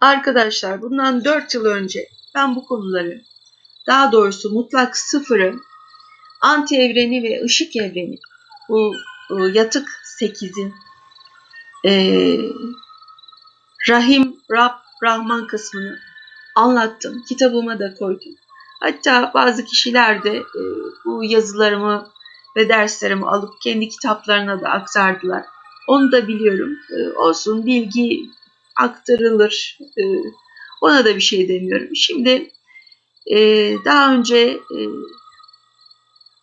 Arkadaşlar bundan 4 yıl önce ben bu konuları daha doğrusu mutlak sıfırı, anti evreni ve ışık evreni bu yatık 8'in e, Rahim, Rab, Rahman kısmını anlattım. Kitabıma da koydum. Hatta bazı kişiler de e, bu yazılarımı ve derslerimi alıp kendi kitaplarına da aktardılar. Onu da biliyorum. E, olsun bilgi aktarılır. E, ona da bir şey demiyorum. Şimdi e, daha önce e,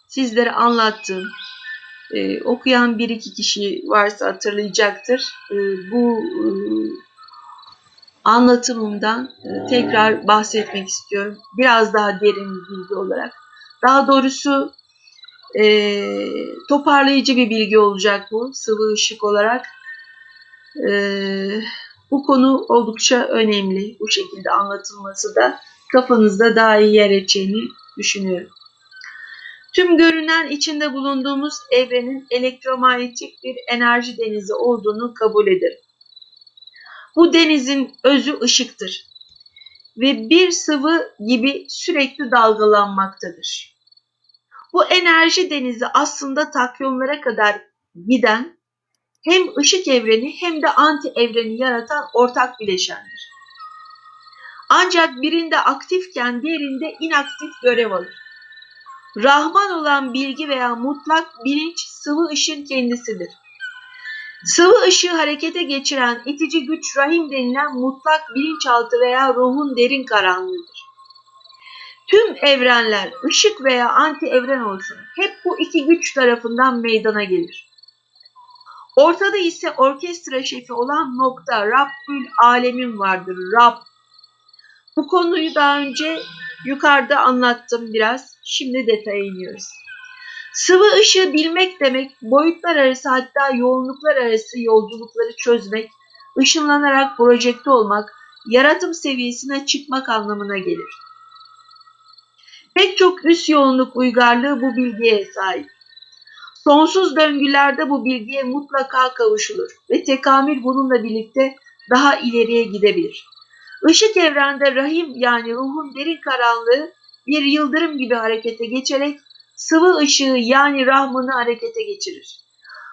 sizlere anlattığım e, okuyan bir iki kişi varsa hatırlayacaktır. Bu e, anlatımımdan tekrar bahsetmek istiyorum. Biraz daha derin bir bilgi olarak. Daha doğrusu e, toparlayıcı bir bilgi olacak bu sıvı ışık olarak. E, bu konu oldukça önemli. Bu şekilde anlatılması da kafanızda daha iyi yer edeceğini düşünüyorum. Tüm görünen içinde bulunduğumuz evrenin elektromanyetik bir enerji denizi olduğunu kabul ederim. Bu denizin özü ışıktır ve bir sıvı gibi sürekli dalgalanmaktadır. Bu enerji denizi aslında takyonlara kadar giden hem ışık evreni hem de anti evreni yaratan ortak bileşendir. Ancak birinde aktifken diğerinde inaktif görev alır. Rahman olan bilgi veya mutlak bilinç sıvı ışın kendisidir. Sıvı ışığı harekete geçiren itici güç rahim denilen mutlak bilinçaltı veya ruhun derin karanlığıdır. Tüm evrenler ışık veya anti evren olsun hep bu iki güç tarafından meydana gelir. Ortada ise orkestra şefi olan nokta Rabbül Alemin vardır. Rab. Bu konuyu daha önce yukarıda anlattım biraz. Şimdi detaya iniyoruz. Sıvı ışığı bilmek demek boyutlar arası hatta yoğunluklar arası yolculukları çözmek, ışınlanarak projekte olmak, yaratım seviyesine çıkmak anlamına gelir. Pek çok üst yoğunluk uygarlığı bu bilgiye sahip. Sonsuz döngülerde bu bilgiye mutlaka kavuşulur ve tekamül bununla birlikte daha ileriye gidebilir. Işık evrende rahim yani ruhun derin karanlığı bir yıldırım gibi harekete geçerek sıvı ışığı yani Rahman'ı harekete geçirir.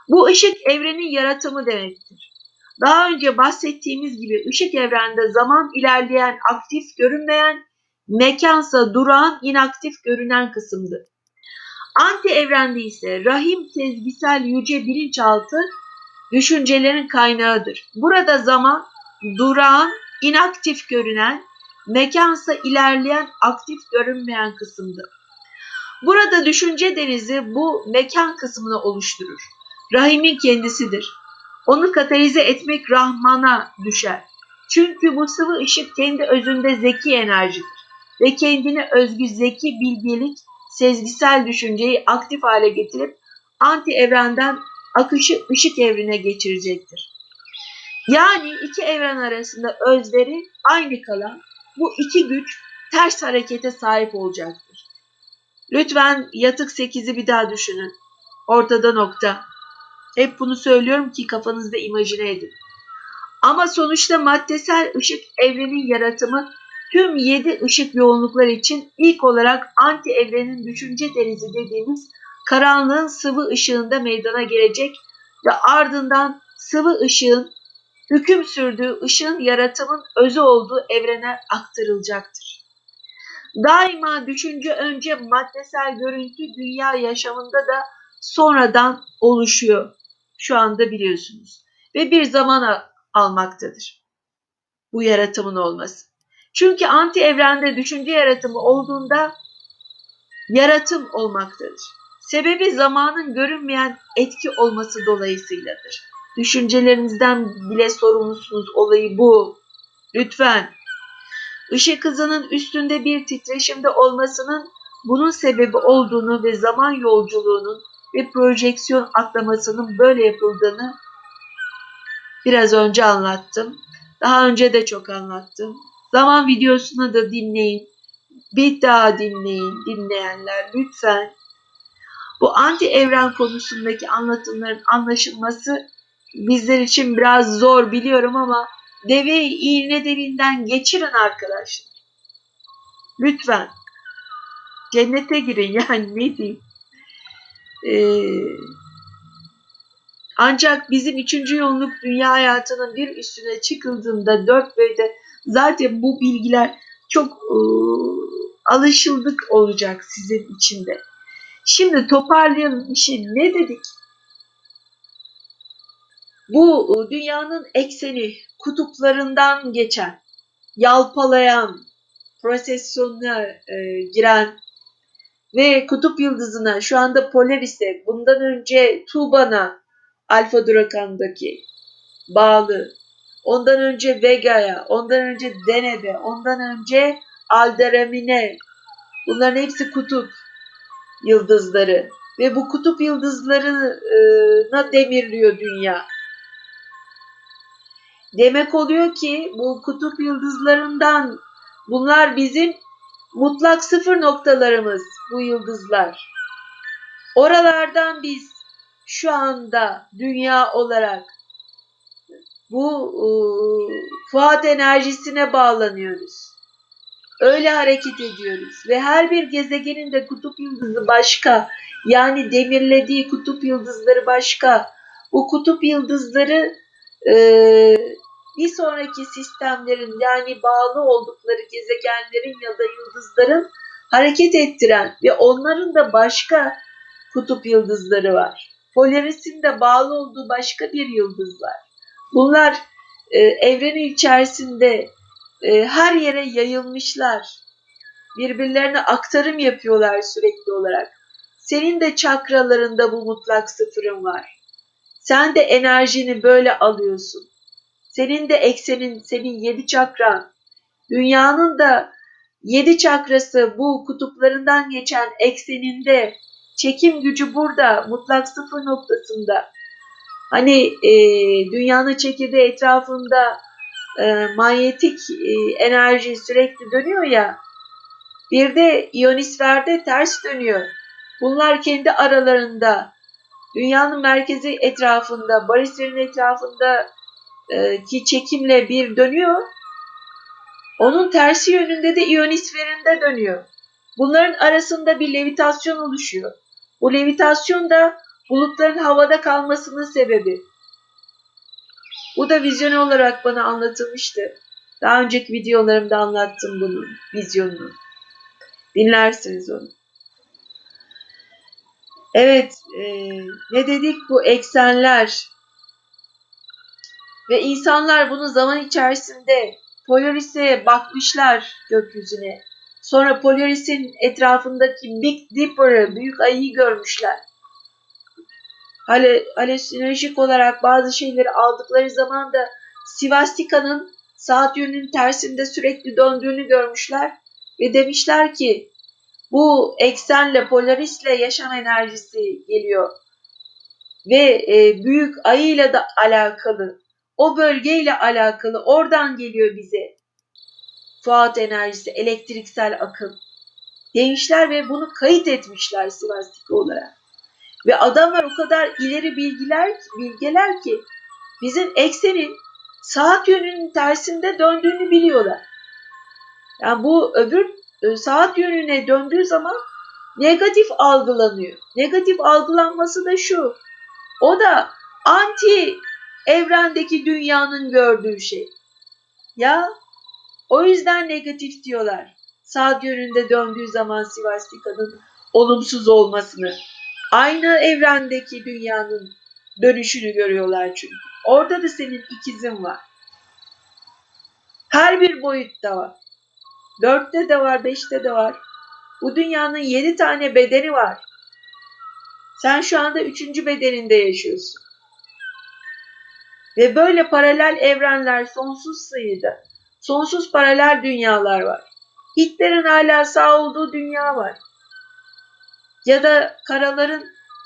Bu ışık evrenin yaratımı demektir. Daha önce bahsettiğimiz gibi ışık evrende zaman ilerleyen aktif görünmeyen, mekansa duran inaktif görünen kısımdır. Anti evrende ise rahim sezgisel yüce bilinçaltı düşüncelerin kaynağıdır. Burada zaman duran, inaktif görünen, mekansa ilerleyen aktif görünmeyen kısımdır. Burada düşünce denizi bu mekan kısmını oluşturur. Rahimin kendisidir. Onu katalize etmek Rahman'a düşer. Çünkü bu sıvı ışık kendi özünde zeki enerjidir ve kendine özgü zeki bilgelik, sezgisel düşünceyi aktif hale getirip anti evrenden akışı ışık evrine geçirecektir. Yani iki evren arasında özleri aynı kalan bu iki güç ters harekete sahip olacaktır. Lütfen yatık 8'i bir daha düşünün. Ortada nokta. Hep bunu söylüyorum ki kafanızda imajine edin. Ama sonuçta maddesel ışık evrenin yaratımı tüm 7 ışık yoğunluklar için ilk olarak anti evrenin düşünce denizi dediğimiz karanlığın sıvı ışığında meydana gelecek ve ardından sıvı ışığın hüküm sürdüğü ışığın yaratımın özü olduğu evrene aktarılacaktır. Daima düşünce önce maddesel görüntü dünya yaşamında da sonradan oluşuyor. Şu anda biliyorsunuz. Ve bir zaman almaktadır. Bu yaratımın olması. Çünkü anti evrende düşünce yaratımı olduğunda yaratım olmaktadır. Sebebi zamanın görünmeyen etki olması dolayısıyladır. Düşüncelerinizden bile sorumlusunuz olayı bu. Lütfen ışık hızının üstünde bir titreşimde olmasının bunun sebebi olduğunu ve zaman yolculuğunun ve projeksiyon atlamasının böyle yapıldığını biraz önce anlattım. Daha önce de çok anlattım. Zaman videosunu da dinleyin. Bir daha dinleyin dinleyenler lütfen. Bu anti evren konusundaki anlatımların anlaşılması bizler için biraz zor biliyorum ama deveyi iğne deliğinden geçirin arkadaşlar. Lütfen. Cennete girin yani ne diyeyim. Ee, ancak bizim üçüncü yolluk dünya hayatının bir üstüne çıkıldığında dört böyle zaten bu bilgiler çok e, alışıldık olacak sizin içinde. Şimdi toparlayalım işi ne dedik? Bu e, dünyanın ekseni kutuplarından geçen, yalpalayan, prosesyonuna e, giren ve kutup yıldızına şu anda Polaris'e bundan önce Tuban'a Alfa Durakan'daki bağlı ondan önce Vega'ya ondan önce Deneb'e ondan önce Alderamin'e bunların hepsi kutup yıldızları ve bu kutup yıldızlarına demirliyor dünya. Demek oluyor ki bu kutup yıldızlarından bunlar bizim mutlak sıfır noktalarımız bu yıldızlar. Oralardan biz şu anda dünya olarak bu e, Fuat enerjisine bağlanıyoruz. Öyle hareket ediyoruz ve her bir gezegenin de kutup yıldızı başka. Yani demirlediği kutup yıldızları başka. Bu kutup yıldızları e, bir sonraki sistemlerin yani bağlı oldukları gezegenlerin ya da yıldızların hareket ettiren ve onların da başka kutup yıldızları var. Polaris'in de bağlı olduğu başka bir yıldız var. Bunlar e, evrenin içerisinde e, her yere yayılmışlar. Birbirlerine aktarım yapıyorlar sürekli olarak. Senin de çakralarında bu mutlak sıfırın var. Sen de enerjini böyle alıyorsun. Senin de eksenin, senin yedi çakran. Dünyanın da yedi çakrası bu kutuplarından geçen ekseninde çekim gücü burada mutlak sıfır noktasında. Hani e, dünyanın çekirdeği etrafında e, manyetik e, enerji sürekli dönüyor ya. Bir de iyonisferde ters dönüyor. Bunlar kendi aralarında dünyanın merkezi etrafında, barisferin etrafında e, ki çekimle bir dönüyor. Onun tersi yönünde de iyonisferinde dönüyor. Bunların arasında bir levitasyon oluşuyor. Bu levitasyon da bulutların havada kalmasının sebebi. Bu da vizyon olarak bana anlatılmıştı. Daha önceki videolarımda anlattım bunun vizyonunu. Dinlersiniz onu. Evet, e, ne dedik bu eksenler ve insanlar bunu zaman içerisinde Polaris'e bakmışlar gökyüzüne. Sonra Polaris'in etrafındaki Big Dipper'ı, büyük ayıyı görmüşler. Halüsinojik olarak bazı şeyleri aldıkları zaman da Sivastika'nın saat yönünün tersinde sürekli döndüğünü görmüşler ve demişler ki bu eksenle Polaris'le yaşam enerjisi geliyor ve e, büyük ayıyla da alakalı o bölgeyle alakalı oradan geliyor bize Fuat enerjisi, elektriksel akım demişler ve bunu kayıt etmişler Sivastika olarak. Ve adamlar o kadar ileri bilgiler, bilgeler ki bizim eksenin saat yönünün tersinde döndüğünü biliyorlar. Yani bu öbür e, saat yönüne döndüğü zaman negatif algılanıyor. Negatif algılanması da şu. O da anti evrendeki dünyanın gördüğü şey. Ya o yüzden negatif diyorlar. Saat yönünde döndüğü zaman Sivastika'nın olumsuz olmasını. Aynı evrendeki dünyanın dönüşünü görüyorlar çünkü. Orada da senin ikizin var. Her bir boyutta var. Dörtte de var, beşte de var. Bu dünyanın yedi tane bedeni var. Sen şu anda üçüncü bedeninde yaşıyorsun. Ve böyle paralel evrenler sonsuz sayıda. Sonsuz paralel dünyalar var. Hitler'in hala sağ olduğu dünya var. Ya da karaların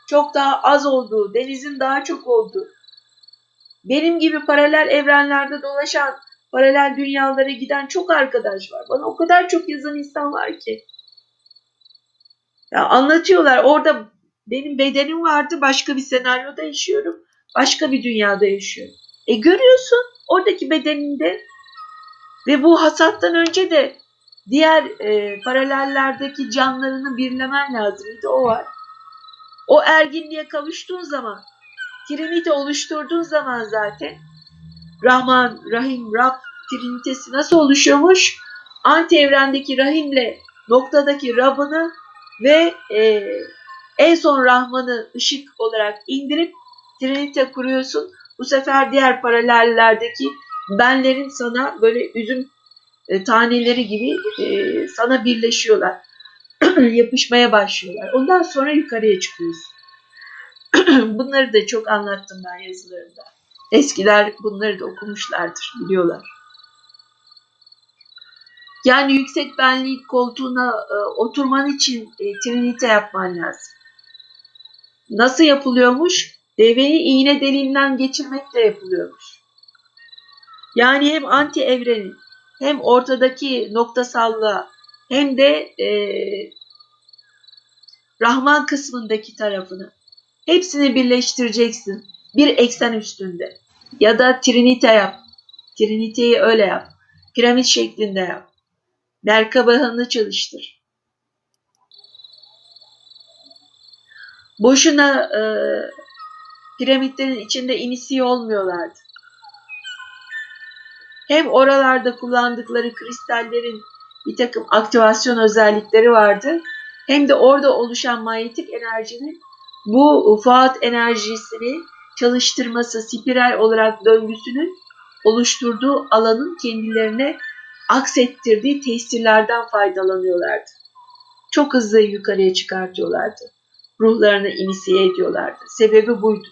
çok daha az olduğu, denizin daha çok olduğu. Benim gibi paralel evrenlerde dolaşan, paralel dünyalara giden çok arkadaş var. Bana o kadar çok yazan insan var ki. Ya anlatıyorlar orada benim bedenim vardı başka bir senaryoda yaşıyorum. Başka bir dünyada yaşıyorum. E görüyorsun oradaki bedeninde ve bu hasattan önce de diğer e, paralellerdeki canlarını birlemen lazım. Bir de o var. O erginliğe kavuştuğun zaman, Trinite oluşturduğun zaman zaten Rahman, Rahim, Rab Trinitesi nasıl oluşuyormuş? Anti evrendeki Rahim'le noktadaki Rab'ını ve e, en son Rahman'ı ışık olarak indirip Trinite kuruyorsun. Bu sefer diğer paralellerdeki benlerin sana böyle üzüm e, taneleri gibi e, sana birleşiyorlar. Yapışmaya başlıyorlar. Ondan sonra yukarıya çıkıyorsun. Bunları da çok anlattım ben yazılarımda. Eskiler bunları da okumuşlardır, biliyorlar. Yani yüksek benlik koltuğuna e, oturman için e, trinite yapman lazım. Nasıl yapılıyormuş? Deveyi iğne deliğinden geçirmekle yapılıyormuş. Yani hem anti evrenin hem ortadaki noktasallığa hem de e, Rahman kısmındaki tarafını hepsini birleştireceksin. Bir eksen üstünde. Ya da Trinite yap. Trinite'yi öyle yap. Piramit şeklinde yap. Merkabahını çalıştır. Boşuna e, piramitlerin içinde inisiye olmuyorlardı. Hem oralarda kullandıkları kristallerin bir takım aktivasyon özellikleri vardı. Hem de orada oluşan manyetik enerjinin bu Fuat enerjisini çalıştırması, spiral olarak döngüsünün oluşturduğu alanın kendilerine aksettirdiği tesirlerden faydalanıyorlardı. Çok hızlı yukarıya çıkartıyorlardı. Ruhlarını inisiye ediyorlardı. Sebebi buydu.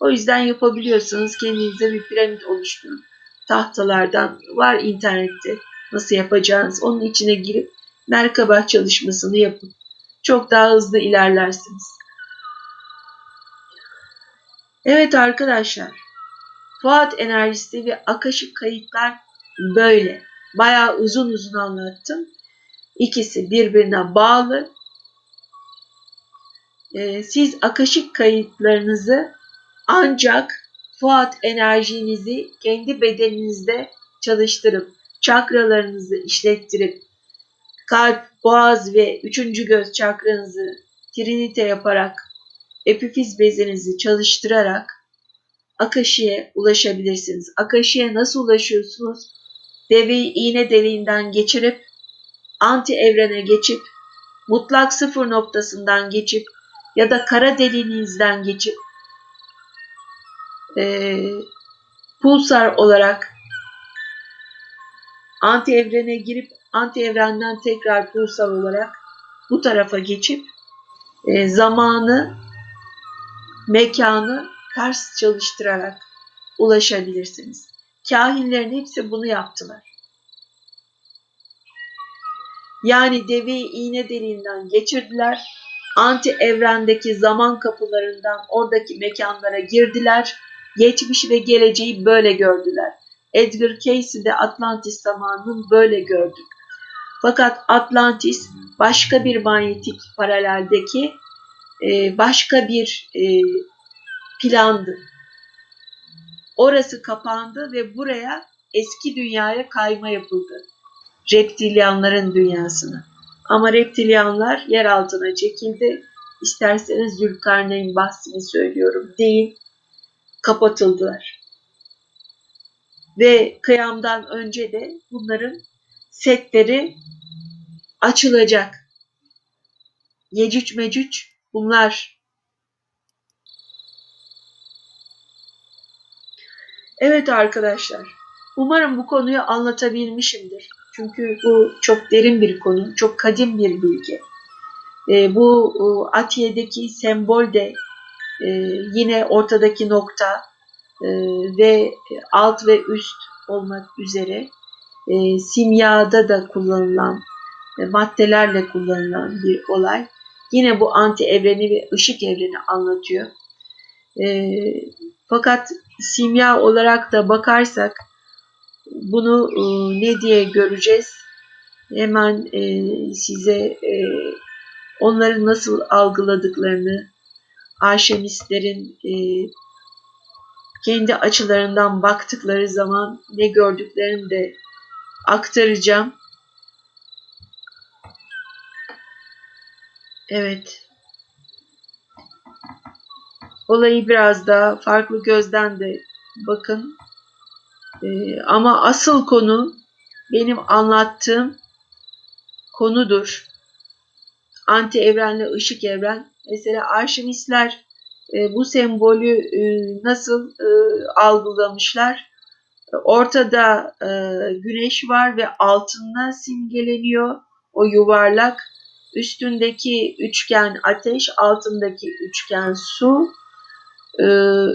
O yüzden yapabiliyorsanız kendinize bir piramit oluşturun. Tahtalardan var internette nasıl yapacağınız. Onun içine girip merkaba çalışmasını yapın. Çok daha hızlı ilerlersiniz. Evet arkadaşlar. Fuat enerjisi ve akaşık kayıtlar böyle. Bayağı uzun uzun anlattım. İkisi birbirine bağlı. Ee, siz akaşık kayıtlarınızı ancak Fuat enerjinizi kendi bedeninizde çalıştırıp çakralarınızı işlettirip kalp, boğaz ve üçüncü göz çakranızı trinite yaparak epifiz bezinizi çalıştırarak Akashi'ye ulaşabilirsiniz. Akashi'ye nasıl ulaşıyorsunuz? Deveyi iğne deliğinden geçirip anti evrene geçip mutlak sıfır noktasından geçip ya da kara deliğinizden geçip e, pulsar olarak anti evrene girip anti evrenden tekrar pulsar olarak bu tarafa geçip e, zamanı, mekanı ters çalıştırarak ulaşabilirsiniz. Kahinlerin hepsi bunu yaptılar. Yani deveyi iğne deliğinden geçirdiler. Anti evrendeki zaman kapılarından oradaki mekanlara girdiler. Geçmiş ve geleceği böyle gördüler. Edgar Cayce de Atlantis zamanını böyle gördük. Fakat Atlantis başka bir manyetik paraleldeki e, başka bir e, plandı. Orası kapandı ve buraya eski dünyaya kayma yapıldı. Reptilyanların dünyasına. Ama reptilyanlar yer altına çekildi. İsterseniz Zülkarneyn bahsini söylüyorum değil. Kapatıldılar. Ve kıyamdan önce de bunların setleri açılacak. Yecüc mecüc bunlar. Evet arkadaşlar. Umarım bu konuyu anlatabilmişimdir. Çünkü bu çok derin bir konu, çok kadim bir bilgi. E, bu Atiye'deki sembol de e, yine ortadaki nokta e, ve alt ve üst olmak üzere e, simyada da kullanılan e, maddelerle kullanılan bir olay. Yine bu anti evreni ve ışık evreni anlatıyor. E, fakat simya olarak da bakarsak bunu e, ne diye göreceğiz? Hemen e, size e, onları nasıl algıladıklarını, Arşemistlerin e, kendi açılarından baktıkları zaman ne gördüklerini de aktaracağım. Evet. Olayı biraz daha farklı gözden de bakın. Ee, ama asıl konu benim anlattığım konudur. Anti evrenle ışık evren. Mesela Arşivistler e, bu sembolü e, nasıl e, algılamışlar? Ortada e, güneş var ve altında simgeleniyor o yuvarlak. Üstündeki üçgen ateş, altındaki üçgen su. E,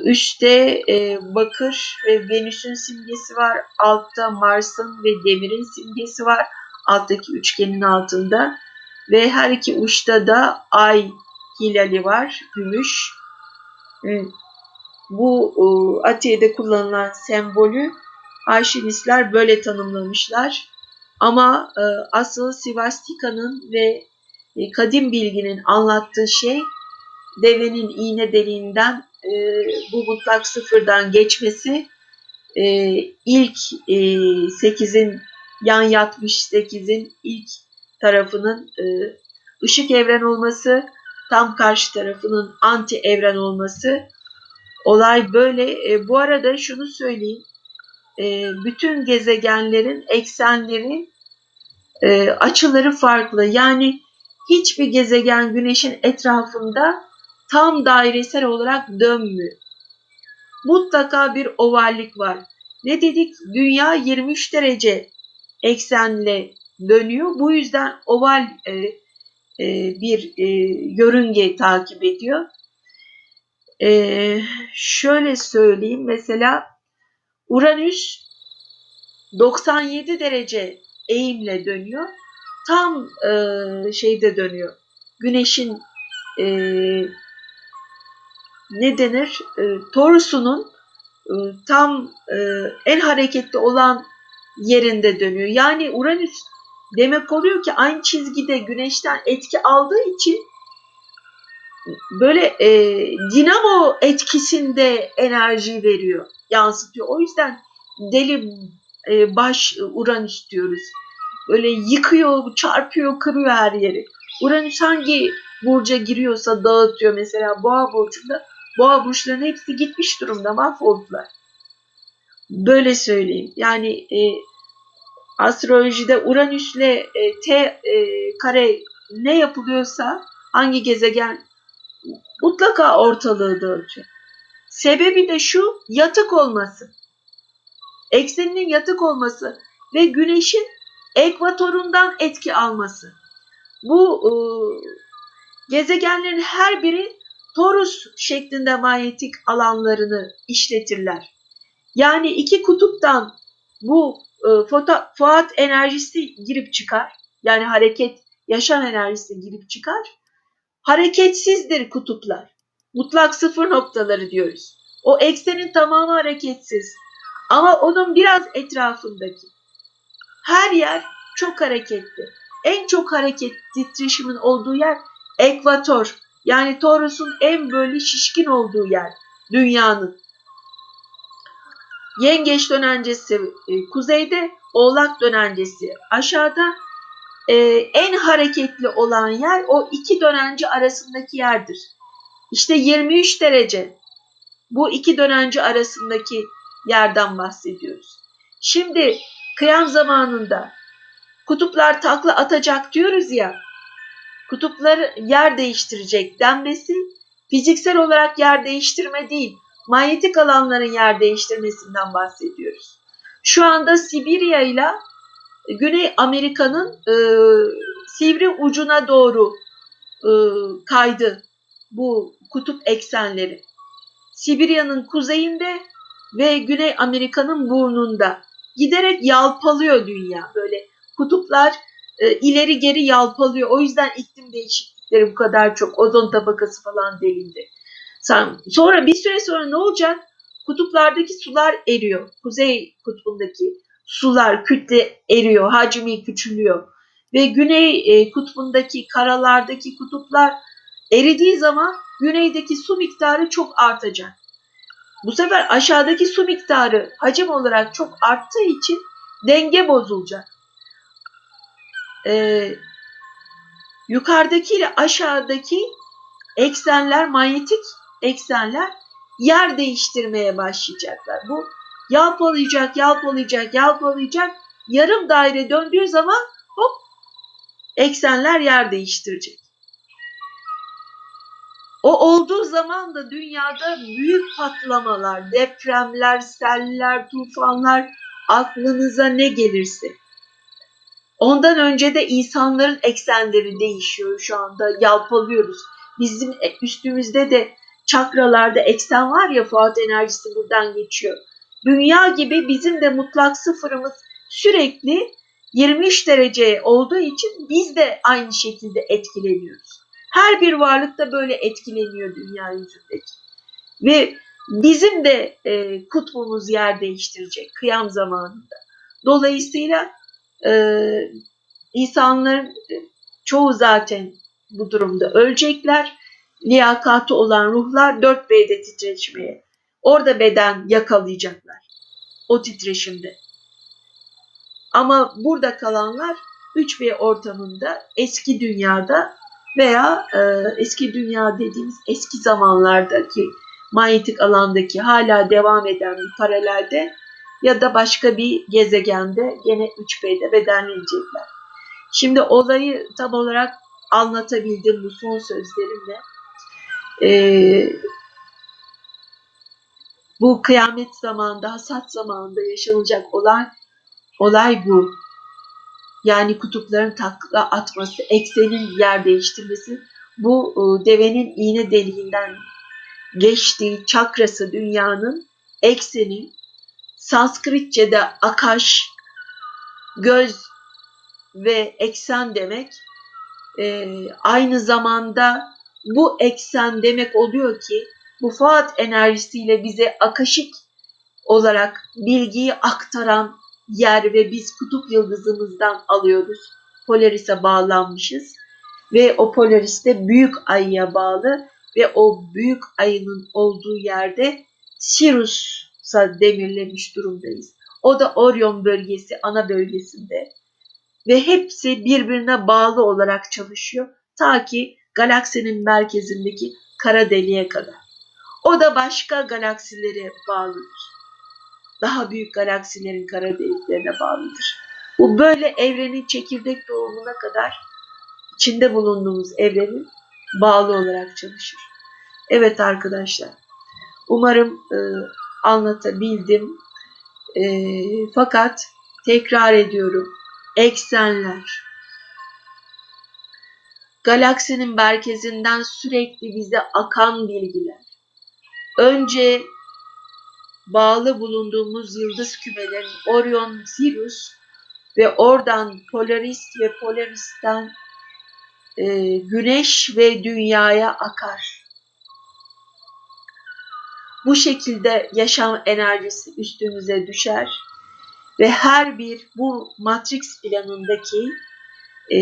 üstte e, bakır ve Venüs'ün simgesi var. Altta Mars'ın ve demirin simgesi var. Alttaki üçgenin altında. Ve her iki uçta da ay hilali var, gümüş. E, bu e, Atiye'de kullanılan sembolü Arşivistler böyle tanımlamışlar. Ama e, asıl Sivastika'nın ve e, kadim bilginin anlattığı şey devenin iğne deliğinden bu mutlak sıfırdan geçmesi ilk e, 8'in yan yatmış 8'in ilk tarafının ışık evren olması, tam karşı tarafının anti evren olması. Olay böyle. E, bu arada şunu söyleyeyim. E, bütün gezegenlerin eksenleri e, açıları farklı. Yani hiçbir gezegen güneşin etrafında tam dairesel olarak dönmüyor. Mutlaka bir ovallik var. Ne dedik? Dünya 23 derece eksenle dönüyor. Bu yüzden oval e, e, bir e, yörünge takip ediyor. E, şöyle söyleyeyim mesela Uranüs 97 derece eğimle dönüyor. Tam e, şeyde dönüyor. Güneşin e, ne denir? Torusunun tam en hareketli olan yerinde dönüyor. Yani Uranüs demek oluyor ki aynı çizgide güneşten etki aldığı için böyle e, dinamo etkisinde enerji veriyor, yansıtıyor. O yüzden deli e, baş Uranüs diyoruz. Böyle yıkıyor, çarpıyor, kırıyor her yeri. Uranüs hangi burca giriyorsa dağıtıyor. Mesela boğa burcunda boğa burçlarının hepsi gitmiş durumda mahvoldular. Böyle söyleyeyim. Yani e, astrolojide Uranüs'le e, T e, kare ne yapılıyorsa hangi gezegen mutlaka ortalığı dağıtıyor. Sebebi de şu yatık olması. Ekseninin yatık olması ve güneşin ekvatorundan etki alması. Bu e, gezegenlerin her biri torus şeklinde manyetik alanlarını işletirler. Yani iki kutuptan bu Fuat enerjisi girip çıkar. Yani hareket, yaşam enerjisi girip çıkar. Hareketsizdir kutuplar. Mutlak sıfır noktaları diyoruz. O eksenin tamamı hareketsiz. Ama onun biraz etrafındaki her yer çok hareketli. En çok hareket titreşimin olduğu yer ekvator. Yani Taurus'un en böyle şişkin olduğu yer dünyanın. Yengeç dönencesi e, kuzeyde, Oğlak dönencesi aşağıda. E, en hareketli olan yer o iki dönence arasındaki yerdir. İşte 23 derece bu iki dönence arasındaki yerden bahsediyoruz. Şimdi kıyam zamanında kutuplar takla atacak diyoruz ya, kutupları yer değiştirecek denmesi fiziksel olarak yer değiştirme değil, manyetik alanların yer değiştirmesinden bahsediyoruz. Şu anda Sibirya ile Güney Amerika'nın e, sivri ucuna doğru e, kaydı bu kutup eksenleri. Sibirya'nın kuzeyinde ve Güney Amerika'nın burnunda giderek yalpalıyor dünya. Böyle kutuplar e, ileri geri yalpalıyor. O yüzden iklim değişiklikleri bu kadar çok ozon tabakası falan delindi. Sonra bir süre sonra ne olacak? Kutuplardaki sular eriyor. Kuzey kutbundaki sular kütle eriyor, hacmi küçülüyor. Ve güney e, kutbundaki karalardaki kutuplar eridiği zaman güneydeki su miktarı çok artacak. Bu sefer aşağıdaki su miktarı hacim olarak çok arttığı için denge bozulacak. Ee, yukarıdaki ile aşağıdaki eksenler, manyetik eksenler yer değiştirmeye başlayacaklar. Bu yalpalayacak, yalpalayacak, yalpalayacak. Yarım daire döndüğü zaman hop eksenler yer değiştirecek. O olduğu zaman da dünyada büyük patlamalar, depremler, seller, tufanlar aklınıza ne gelirse. Ondan önce de insanların eksenleri değişiyor şu anda yalpalıyoruz. Bizim üstümüzde de çakralarda eksen var ya Fuat enerjisi buradan geçiyor. Dünya gibi bizim de mutlak sıfırımız sürekli 23 derece olduğu için biz de aynı şekilde etkileniyoruz. Her bir varlık da böyle etkileniyor dünya yüzündeki. Ve bizim de e, kutbumuz yer değiştirecek kıyam zamanında. Dolayısıyla e, insanların çoğu zaten bu durumda ölecekler. Liyakatı olan ruhlar 4B'de titreşmeye. Orada beden yakalayacaklar. O titreşimde. Ama burada kalanlar 3B ortamında eski dünyada veya e, eski dünya dediğimiz eski zamanlardaki manyetik alandaki hala devam eden bir paralelde ya da başka bir gezegende gene 3B'de bedenlenecekler. Şimdi olayı tam olarak anlatabildim bu son sözlerimle. Ee, bu kıyamet zamanında, hasat zamanında yaşanacak olan olay bu. Yani kutupların takla atması, eksenin yer değiştirmesi. Bu e, devenin iğne deliğinden geçtiği çakrası dünyanın ekseni Sanskritçe'de akaş, göz ve eksen demek. E, aynı zamanda bu eksen demek oluyor ki bu Fuat enerjisiyle bize akaşik olarak bilgiyi aktaran yer ve biz kutup yıldızımızdan alıyoruz. Polaris'e bağlanmışız ve o Polaris de büyük ayıya bağlı ve o büyük ayının olduğu yerde Sirius'a demirlemiş durumdayız. O da Orion bölgesi ana bölgesinde ve hepsi birbirine bağlı olarak çalışıyor ta ki galaksinin merkezindeki kara deliğe kadar. O da başka galaksilere bağlıdır. Daha büyük galaksilerin kara deliklerine bağlıdır. Bu böyle evrenin çekirdek doğumuna kadar içinde bulunduğumuz evrenin bağlı olarak çalışır. Evet arkadaşlar. Umarım e, anlatabildim. E, fakat tekrar ediyorum. Eksenler, galaksinin merkezinden sürekli bize akan bilgiler. Önce bağlı bulunduğumuz yıldız kümelerinin Orion, Sirius ve oradan Polaris ve Polaris'ten e, Güneş ve Dünya'ya akar. Bu şekilde yaşam enerjisi üstümüze düşer ve her bir bu Matrix planındaki e,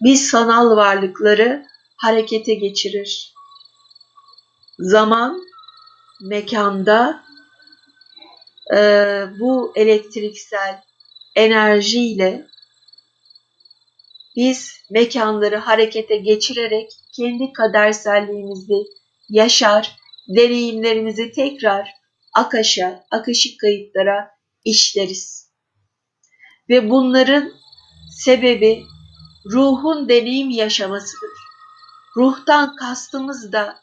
biz sanal varlıkları harekete geçirir. Zaman, mekanda e, bu elektriksel enerjiyle biz mekanları harekete geçirerek kendi kaderselliğimizi yaşar, deneyimlerimizi tekrar akaşa, akışık kayıtlara işleriz. Ve bunların sebebi ruhun deneyim yaşamasıdır. Ruhtan kastımız da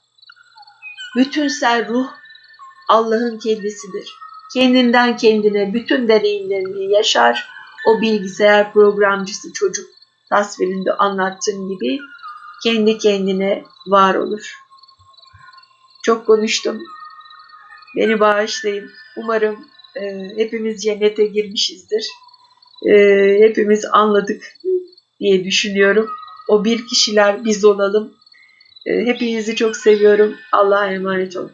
bütünsel ruh Allah'ın kendisidir. Kendinden kendine bütün deneyimlerini yaşar. O bilgisayar programcısı çocuk tasvirinde anlattığım gibi kendi kendine var olur. Çok konuştum. Beni bağışlayın. Umarım e, hepimiz cennete girmişizdir. E, hepimiz anladık diye düşünüyorum. O bir kişiler biz olalım. Ee, hepinizi çok seviyorum. Allah'a emanet olun.